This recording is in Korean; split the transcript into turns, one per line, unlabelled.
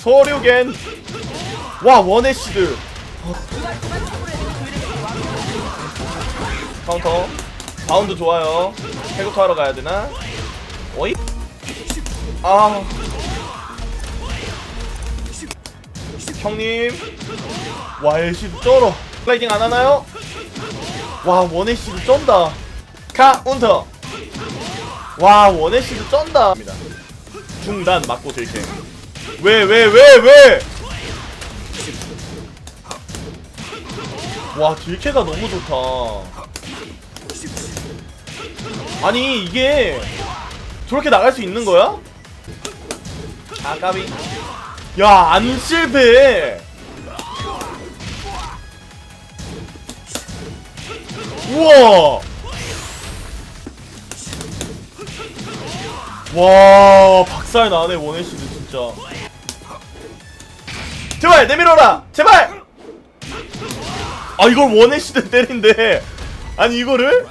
소류겐. 와 원애쉬드. 카운터. 바운드 좋아요. 해고터 하러 가야 되나? 어이? 아. 형님. 와 애쉬드 쩔어. 슬라이딩 안 하나요? 와 원애쉬드 쩐다. 카운터. 와 원애쉬드 쩐다. 중단 맞고 들게 왜 왜 왜 왜? 와 딜캐가 너무 좋다. 아니 이게 저렇게 나갈 수 있는 거야? 아 까비. 야 안 실패. 우와. 와 박살 나네 원해시드 진짜 제발 내밀어라! 제발! 아 이걸 원해시드 때린데. 아니 이거를